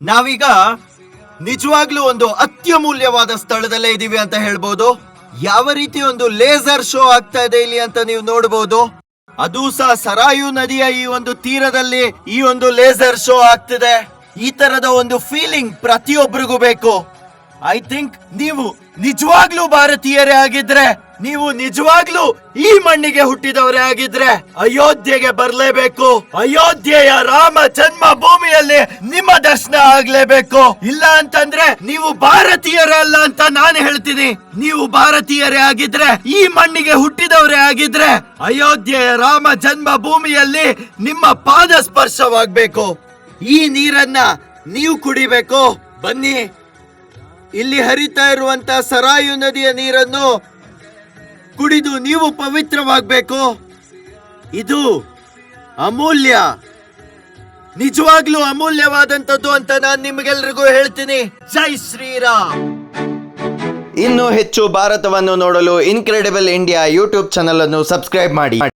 ನಾವೀಗ ನಿಜವಾಗ್ಲೂ ಒಂದು ಅತ್ಯಮೂಲ್ಯವಾದ ಸ್ಥಳದಲ್ಲೇ ಇದೀವಿ ಅಂತ ಹೇಳ್ಬೋದು. ಯಾವ ರೀತಿ ಒಂದು ಲೇಸರ್ ಶೋ ಆಗ್ತಾ ಇದೆ ಇಲ್ಲಿ ಅಂತ ನೀವು ನೋಡಬಹುದು ಅದು ಸಹ ಸರಾಯು ನದಿಯ ಈ ಒಂದು ತೀರದಲ್ಲಿ ಈ ಒಂದು ಲೇಸರ್ ಶೋ ಆಗ್ತಿದೆ. ಈ ತರದ ಒಂದು ಫೀಲಿಂಗ್ ಪ್ರತಿಯೊಬ್ಬರಿಗೂ ಬೇಕು. ಐ ಥಿಂಕ್ ನೀವು ನಿಜವಾಗ್ಲೂ ಭಾರತೀಯರೇ ಆಗಿದ್ರೆ, ನೀವು ನಿಜವಾಗ್ಲೂ ಈ ಮಣ್ಣಿಗೆ ಹುಟ್ಟಿದವರೇ ಆಗಿದ್ರೆ ಅಯೋಧ್ಯೆಗೆ ಬರ್ಲೇಬೇಕು. ಅಯೋಧ್ಯೆಯ ರಾಮ ಜನ್ಮ ಭೂಮಿಯಲ್ಲಿ ನಿಮ್ಮ ದರ್ಶನ ಆಗ್ಲೇಬೇಕು. ಇಲ್ಲ ಅಂತಂದ್ರೆ ನೀವು ಭಾರತೀಯರಲ್ಲ ಅಂತ ನಾನು ಹೇಳ್ತೀನಿ. ನೀವು ಭಾರತೀಯರೇ ಆಗಿದ್ರೆ, ಈ ಮಣ್ಣಿಗೆ ಹುಟ್ಟಿದವರೇ ಆಗಿದ್ರೆ ಅಯೋಧ್ಯೆಯ ರಾಮ ಜನ್ಮ ಭೂಮಿಯಲ್ಲಿ ನಿಮ್ಮ ಪಾದ ಸ್ಪರ್ಶವಾಗ್ಬೇಕು ಈ ನೀರನ್ನ ನೀವು ಕುಡಿಬೇಕು. ಬನ್ನಿ. ಇಲ್ಲಿ ಹರಿತಾ ಇರುವಂತ ಸರಾಯು ನದಿಯ ನೀರನ್ನು ಕುಡಿದು ನೀವು ಪವಿತ್ರವಾಗಬೇಕು. ಇದು ಅಮೂಲ್ಯ. ನಿಜವಾಗ್ಲೂ ಅಮೂಲ್ಯವಾದಂತದ್ದು ಅಂತ ನಾನು ನಿಮಗೆಲ್ರಿಗೂ ಹೇಳ್ತೀನಿ. ಜೈ ಶ್ರೀರಾಮ್. ಇನ್ನೂ ಹೆಚ್ಚು ಭಾರತವನ್ನು ನೋಡಲು ಇನ್ಕ್ರೆಡಿಬಲ್ ಇಂಡಿಯಾ ಯೂಟ್ಯೂಬ್ ಚಾನಲ್ ಅನ್ನು ಸಬ್ಸ್ಕ್ರೈಬ್ ಮಾಡಿ.